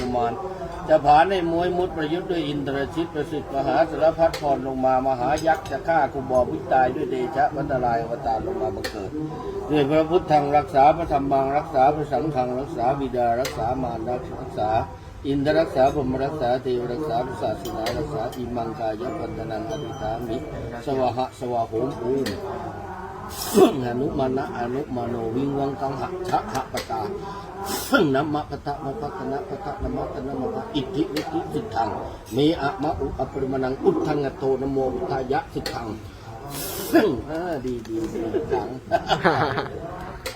นุมาน จะผานในมวยมุดประยุทธ์ด้วยอินทรชิตประสิทธิ์มหาสารพัดพรลงมามหายักษ์จะฆ่ากุบอพิตายด้วยเดชะวัตรายอวตารลงมาบังเกิดด้วยพระพุทธังรักษาพระธรรมังรักษาพระสังฆังรักษาบิดารักษามารรักษาอินทรรักษาพรมรักษาเทวรักษาพระศาสนารักษาอิมังกายปัตตนังอภิธามิสวะหะสวะโหมภูมิ อนุมานะอนุมาโนวิงวังกังหะชะหะปะตานะมะปะทะมะพัฒนะปะทะนะมะตะนะมะพะอิทธิวิธิสิทธังเมอะมะอุอปริมาณังอุทธังกโตนโมพุทายะสิทธังเออดีดีดีขัง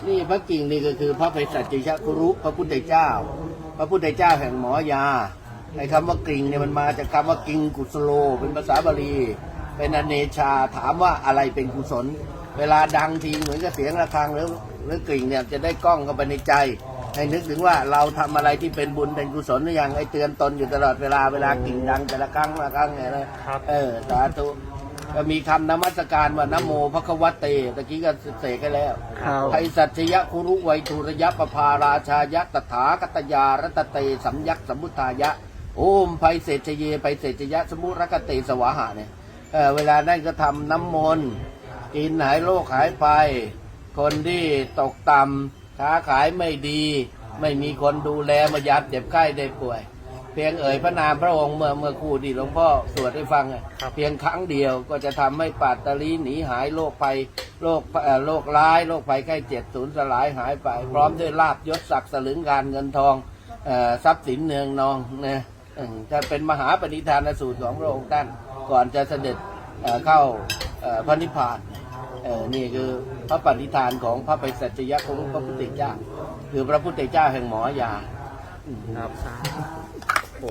นี่พระกิ่งนี่ก็คือพระไพศาลจิชะคุรุพระพุทธเจ้า พระพุทธเจ้าแห่งหมอยาไอ้คำว่ากิ่งเนี่ยมันมาจากคำว่ากิ่งกุสโล เป็นภาษาบาลี เป็นอเนชาถามว่าอะไรเป็นกุศล เวลาดังทีเหมือนกับเสียงระฆังหรือหรือกริ่งเนี่ยจะได้กล้องเข้าไปในใจ ให้นึกถึงว่าเราทำอะไรที่เป็นบุญเป็นกุศลหรือยังไอ้เตือนตนอยู่ตลอดเวลาเวลากิ่งดังแต่ละครั้งละครั้งเนี่ยนะครับเออสาธุก็มีคำนมัสการว่านะโมพระควเตตะกี้ก็เสกให้แล้วครับไทยสัจยะคุรุไวยทุรยะปภาราชายะตถาคตยารัตเตสัมยักษ์สมมุทายะโอมไพเศษเยไพเศษยะสมุรกเตสวาหะเนี่ยเออเวลานั่นก็ทำน้ำมนต์ กินหายโรคหายไป คนที่ตกต่ำค้าขายไม่ดี ไม่มีคนดูแลมายามเจ็บไข้ได้ป่วย เพียงเอ่ยพระนามพระองค์เมื่อเมื่อครู่ที่หลวงพ่อสวดให้ฟังอะเพียงครั้งเดียวก็จะทำให้ปาตลีหนีหายโรคภัยโรคเอ่อโรคร้ายโรคภัยไข้เจ็บสูญสลายหายไป พร้อมด้วยลาบยศศักดิ์สลึงการเงินทองเอ่อทรัพย์สินเนืองนองนะอืมจะเป็นมหาปณิธานสูตรของพระองค์ท่านก่อนจะเสด็จเอ่อเข้าเอ่อพระนิพพาน เออนี่คือพระปณิธานของพระไปสัจยะของพระพุทธเจ้า คือพระพุทธเจ้าแห่งหมอยาครับโอ้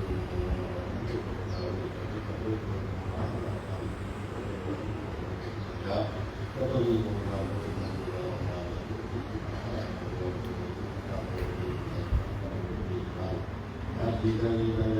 Thank you.